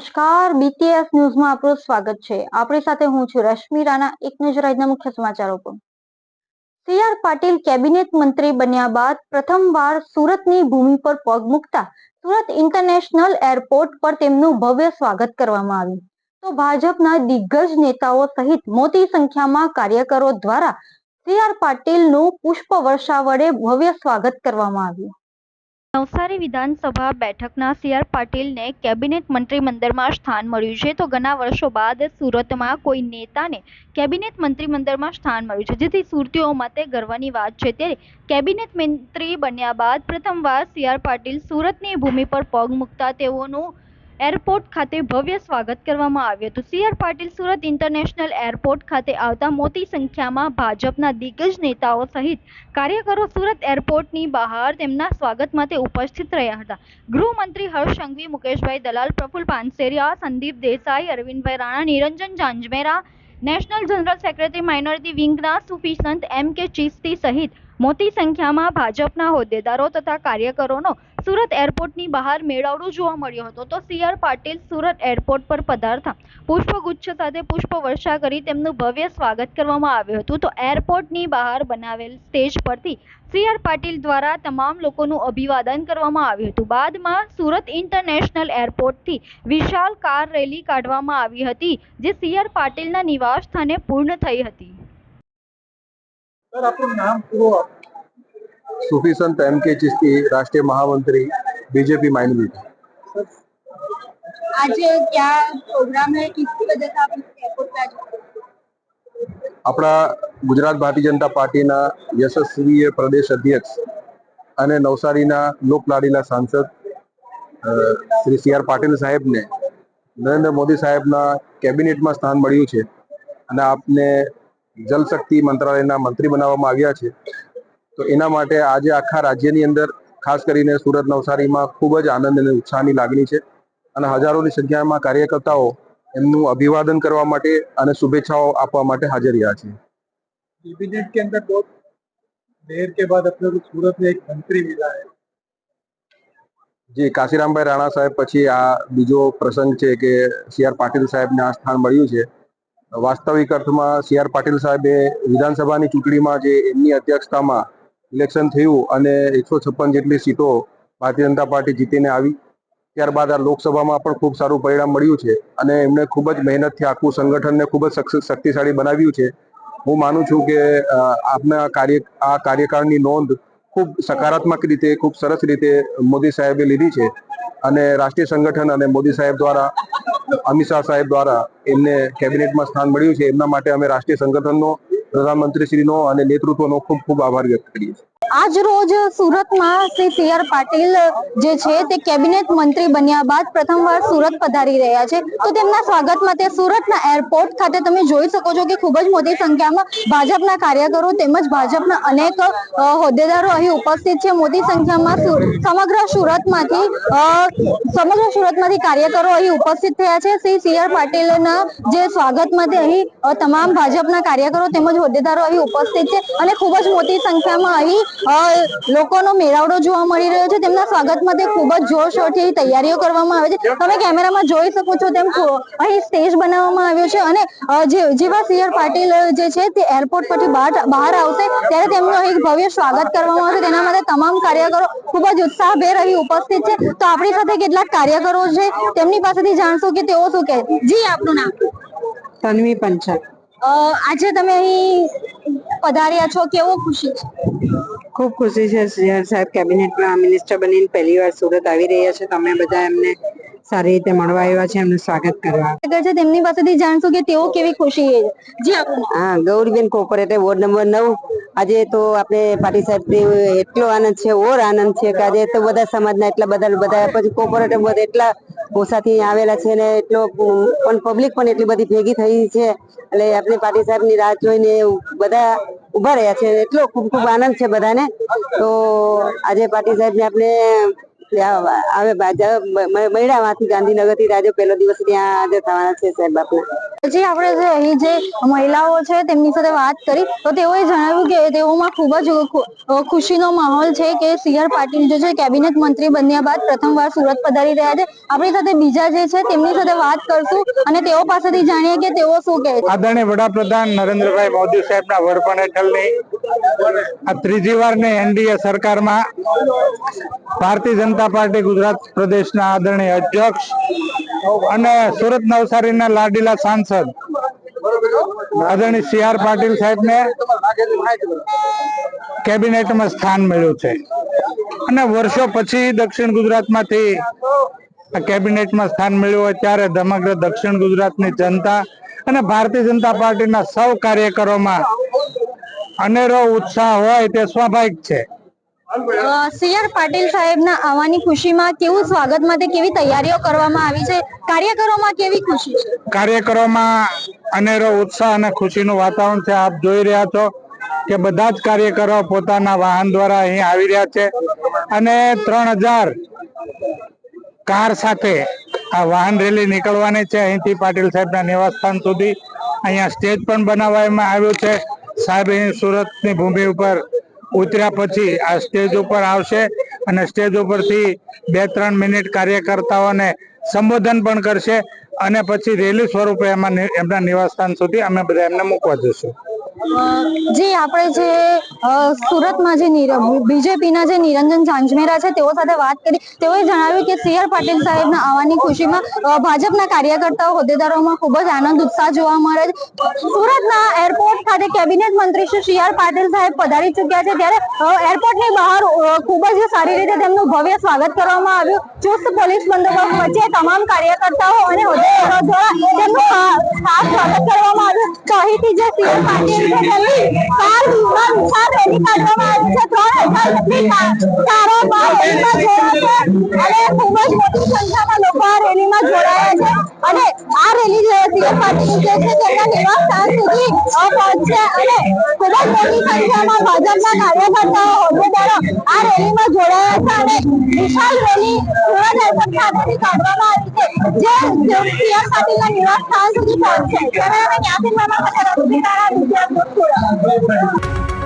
નમસ્કાર બીટીએસ ન્યૂઝમાં આપનું સ્વાગત છે. આપણી સાથે હું છું રશ્મિ રાણા, એક નજર આજના મુખ્ય સમાચારો પર. સી આર પાટીલ કેબિનેટ મંત્રી બન્યા બાદ પ્રથમવાર સુરતની ભૂમિ પર પગ મૂકતા સુરત ઇન્ટરનેશનલ એરપોર્ટ પર તેમનું ભવ્ય સ્વાગત કરવામાં આવ્યું. તો ભાજપના દિગ્ગજ નેતાઓ સહિત મોટી સંખ્યામાં કાર્યકરો દ્વારા સી આર પાટીલનું પુષ્પ વર્ષા વડે ભવ્ય સ્વાગત કરવામાં આવ્યું. નવસારી વિધાનસભા બેઠકના સી આર પાટીલને કેબિનેટ મંત્રીમંડળમાં સ્થાન મળ્યું છે. તો ઘણા વર્ષો બાદ સુરતમાં કોઈ નેતાને કેબિનેટ મંત્રીમંડળમાં સ્થાન મળ્યું છે. જેથી સુરતીઓ માટે ગર્વની વાત છે. ત્યારે કેબિનેટ મંત્રી બન્યા બાદ પ્રથમવાર સી આર પાટીલ સુરતની ભૂમિ પર પગ મૂકતા તેઓનું એરપોર્ટ ખાતે ભવ્ય સ્વાગત કરવામાં આવ્યું હતું. C R Patil Surat international airport ખાતે આવતા મોટી સંખ્યામાં ભાજપના દિગ્ગજ નેતાઓ સહિત કાર્યકરો સુરત એરપોર્ટની બહાર તેમના સ્વાગત માટે ઉપસ્થિત રહ્યા હતા. ગૃહમંત્રી Harsh Sanghavi, Mukeshbhai Dalal, Praful Panseriya, Sandeep Desai, Arvindbhai Rana, Niranjan Zanzmera, national general secretary minority વિંગના સુફિસંત એમ કે ચિસ્તી સહિત મોટી સંખ્યામાં ભાજપના હોદ્દેદારો તથા કાર્યકરોનો સુરત એરપોર્ટની બહાર મેળાવડો જોવા મળ્યો હતો તો C R Patil Surat airport પર પધારતા પુષ્પગુચ્છ સાથે પુષ્પ વર્ષા કરી તેમનું ભવ્ય સ્વાગત કરવામાં આવ્યું હતું. તો એરપોર્ટની બહાર બનાવેલ સ્ટેજ પરથી સી આર પાટીલ દ્વારા તમામ લોકોનું અભિવાદન કરવામાં આવ્યું હતું. બાદમાં સુરત ઇન્ટરનેશનલ એરપોર્ટથી વિશાળ કાર રેલી કાઢવામાં આવી હતી, જે સી આર પાટીલના નિવાસ સ્થાને પૂર્ણ થઈ હતી. સર આપણું નામ પૂરો. सूफी संत एम के चिश्ती राष्ट्रीय महामंत्री बीजेपी माइनॉरिटी आज क्या प्रोग्राम है किसकी वजह से आप इस एयरपोर्ट पे आज આપણા ગુજરાત ભારતીય જનતા પાર્ટીના યશસ્વીય પ્રદેશ અધ્યક્ષ અને નવસારીના લોકલાડીલા સાંસદ અ, શ્રી સી આર પાટીલ સાહેબને નરેન્દ્ર મોદી સાહેબના કેબિનેટમાં સ્થાન મળ્યું છે અને આપને જલશક્તિ મંત્રાલયના મંત્રી બનાવવામાં આવ્યા છે તો એના માટે આજે આખા રાજ્યની અંદર ખાસ કરીને સુરત નવસારીમાં ખૂબ જ આનંદ અને ઉત્સાહની લાગણી છે અને હજારોની સંખ્યામાં કાર્યકર્તાઓ એમનું અભિવાદન કરવા માટે અને શુભેચ્છાઓ આપવા માટે હાજર રહ્યા છે कैबिनेट के अंदर बहुत देर के बाद अपने को सूरत में एक मंत्री मिला है જી કાશીરામભાઈ રાણા સાહેબ પછી આ બીજો પ્રસંગ છે કે સી આર પાટીલ સાહેબને આ સ્થાન મળ્યું છે વાસ્તવિક અર્થમાં સી આર પાટીલ સાહેબે વિધાનસભાની ચૂંટણીમાં જે એમની અધ્યક્ષતામાં ઇલેક્શન થયું અને એકસો છપ્પન જેટલી સીટો ભારતીય જનતા પાર્ટી જીતીને આવી. ત્યારબાદ આ લોકસભામાં પણ ખૂબ સારું પરિણામ મળ્યું છે અને એમણે ખૂબ જ મહેનતથી આખું સંગઠનને ખૂબ જ શક્તિશાળી બનાવ્યું છે. હું માનું છું કે આપના કાર્ય, આ કાર્યકાળની નોંધ ખૂબ સકારાત્મક રીતે, ખૂબ સરસ રીતે મોદી સાહેબે લીધી છે અને રાષ્ટ્રીય સંગઠન અને મોદી સાહેબ દ્વારા, અમિત શાહ સાહેબ દ્વારા એમને કેબિનેટમાં સ્થાન મળ્યું છે. એમના માટે અમે રાષ્ટ્રીય સંગઠનનો પ્રધાનમંત્રીશ્રીનો અને નેતૃત્વનો ખૂબ ખૂબ આભાર વ્યક્ત કરીએ છીએ. આજ રોજ સુરતમાં શ્રી સી આર પાટીલ જે છે તે કેબિનેટ મંત્રી બન્યા બાદ પ્રથમવાર સુરત પધારી રહ્યા છે. તો તેમના સ્વાગત માટે સુરતના એરપોર્ટ ખાતે તમે જોઈ શકો છો કે ખૂબ જ મોટી સંખ્યામાં ભાજપના કાર્યકરો તેમજ ભાજપના અનેક હોદ્દેદારો અહીં ઉપસ્થિત છે. મોટી સંખ્યામાં સમગ્ર સુરતમાંથી સમગ્ર સુરતમાંથી કાર્યકરો અહીં ઉપસ્થિત થયા છે. શ્રી સી આર પાટીલના જે સ્વાગત માટે અહીં તમામ ભાજપના કાર્યકરો તેમજ હોદ્દેદારો અહીં ઉપસ્થિત છે અને ખૂબ જ મોટી સંખ્યામાં અહીં લોકોનો મેળાવડો જોવા મળી રહ્યો છે. તેમના સ્વાગત માટે ખૂબ જ જોરશોરથી તૈયારીઓ કરવામાં આવે છે. તમે કેમેરામાં જોઈ શકો છો તેમ અહીં સ્ટેજ બનાવવામાં આવ્યો છે અને જે જેવા સી પાટીલ જે છે તે એરપોર્ટ પરથી બહાર આવશે ત્યારે તેમનું અહીં ભવ્ય સ્વાગત કરવામાં આવશે. તેના માટે તમામ કાર્યકરો ખૂબ જ ઉત્સાહભેર અહીં ઉપસ્થિત છે. તો આપણી સાથે કેટલાક કાર્યકરો છે. તેમની પાસેથી જાણશું કે તેઓ શું કહે. જી આપનું નામ? તન્વી પંચાલ. અ, આજે તમે અહીં પધાર્યા છો. કેવો ખુશી છે? ખૂબ ખુશી છે સીઆર સાહેબ કેબિનેટમાં મિનિસ્ટર બનીને પહેલી વાર સુરત આવી રહ્યા છે. તમે બધા એમને સારી રીતે મળવા આવ્યા છે એમનું સ્વાગત કરવા. આગળ છે તેમની પાસેથી જાણશું કે તેઓ કેવી ખુશી છે. જી હા ગૌરીબેન કોપરેટર વોર્ડ નંબર નવ. આજે તો આપણે પાટી સાહેબ એટલો આનંદ છે ઓર આનંદ છે કે આજે તો બધા સમાજના એટલા બધા બધા પછી કોપરેટર બધા એટલા ઓછાથી આવેલા છે ને એટલો પણ પબ્લિક પણ એટલી બધી ભેગી થઈ છે. એટલે આપણે પાટી સાહેબની રાહ જોઈને બધા ઊભા રહ્યા છે. એટલો ખૂબ ખૂબ આનંદ છે બધાને. તો આજે પાટી સાહેબને આપણે આવે ગાંધીનગરથી આજે પહેલો દિવસ ત્યાં હાજર થવાના છે સાહેબ આપના. પછી આપણે જે અહીં જે મહિલાઓ છે તેમની સાથે વાત કરી, તો તેઓએ જણાવ્યું કે તેઓમાં ખૂબ જ ખુશીનો માહોલ છે કે સી આર પાટીલ જે છે કેબિનેટ મંત્રી બન્યા બાદ પ્રથમવાર સુરત પધારી રહ્યા છે. આપણી સાથે બીજા જે છે તેમની સાથે વાત કરશું અને તેઓ પાસેથી જાણીએ કે તેઓ શું કહે છે. આદરણીય વડાપ્રધાન નરેન્દ્રભાઈ મોદી સાહેબના વડપણ હેઠળની આ ત્રીજી વારની એનડીએ સરકારમાં ભારતીય જનતા પાર્ટી ગુજરાત પ્રદેશના આદરણીય અધ્યક્ષ અને સુરત નવસારીના લાડીલા સાંસદ આદરણીય સી આર પાટીલ સાહેબને કેબિનેટમાં સ્થાન મળ્યું છે. અને વર્ષો પછી દક્ષિણ ગુજરાતમાંથી આ કેબિનેટમાં સ્થાન મળ્યું હોય ત્યારે સમગ્ર દક્ષિણ ગુજરાતની જનતા અને ભારતીય જનતા પાર્ટીના સૌ કાર્યકરોમાં અનેરો ઉત્સાહ હોય તે સ્વાભાવિક છે. સી આર પાટીલ આવવાની ખુશીમાં કેવું સ્વાગત માટે કેવી તૈયારીઓ કરવામાં આવી છે? કાર્યકરોમાં કેવી ખુશી છે? કાર્યકરોમાં અનેરો ઉત્સાહ અને ખુશીનું વાતાવરણ છે. આપ જોઈ રહ્યા છો કે બધા જ કાર્યકરો પોતાના વાહન દ્વારા અહીં આવી રહ્યા છે અને ત્રણ હજાર કાર સાથે આ વાહન રેલી નીકળવાની છે. અહીંથી પાટીલ સાહેબના નિવાસસ્થાન સુધી અહીંયા સ્ટેજ પણ બનાવવામાં આવ્યું છે. સાહેબ અહીં સુરતની ભૂમિ ઉપર ઉતર્યા પછી આ સ્ટેજ ઉપર આવશે અને સ્ટેજ ઉપરથી બે, ત્રણ મિનિટ કાર્યકર્તાઓને સંબોધન પણ કરશે અને પછી રેલી સ્વરૂપે એમાં એમના નિવાસસ્થાન સુધી અમે બધા એમને મૂકવા જશું જે આપણે જે સુરતમાં જે બીજેપીના જે નિરંજન ઝાંઝમેરા છે, તેઓ સાથે વાત કરી. તેઓએ જણાવ્યું કે સી આર પાટીલ સાહેબના આવવાની ખુશીમાં ભાજપના કાર્યકર્તાઓ હોદ્દેદારોમાં ખૂબ જ આનંદ, ઉત્સાહ જોવા મળે છે. સુરતના એરપોર્ટ ખાતે કેબિનેટ મંત્રી શ્રી સી પાટીલ સાહેબ પધારી ચૂક્યા છે, ત્યારે એરપોર્ટની બહાર ખૂબ જ સારી રીતે તેમનું ભવ્ય સ્વાગત કરવામાં આવ્યું. ચુસ્ત પોલીસ બંદોબસ્ત વચ્ચે તમામ કાર્યકર્તાઓ અને હોદ્દેદારો દ્વારા તેમનું ખાસ સ્વાગત કરવામાં આવ્યું. અહીંથી જે સી આર પાટીલ અને ખૂબ જ મોટી સંખ્યામાં લોકો આ રેલીમાં જોડાયા છે અને આ રેલી જે સી આર પાટીલ જે છે તેમના નિવાસ સ્થાન સુધી પહોંચશે અને ખૂબ જ મોટી સંખ્યામાં ભાજપના કાર્યકર્તાઓ હોદ્દેદારો આ રેલીમાં જોડાયા છે અને વિશાળ રેલી સુરત એરપોર્ટ ખાતેથી કાઢવામાં આવી છે જે સી આર પાટીલના નિવાસ સ્થાન સુધી પહોંચશે કેમેરામેન યાસીન મામા સાથે રશ્મિ રાણા ગુજરાત સુરત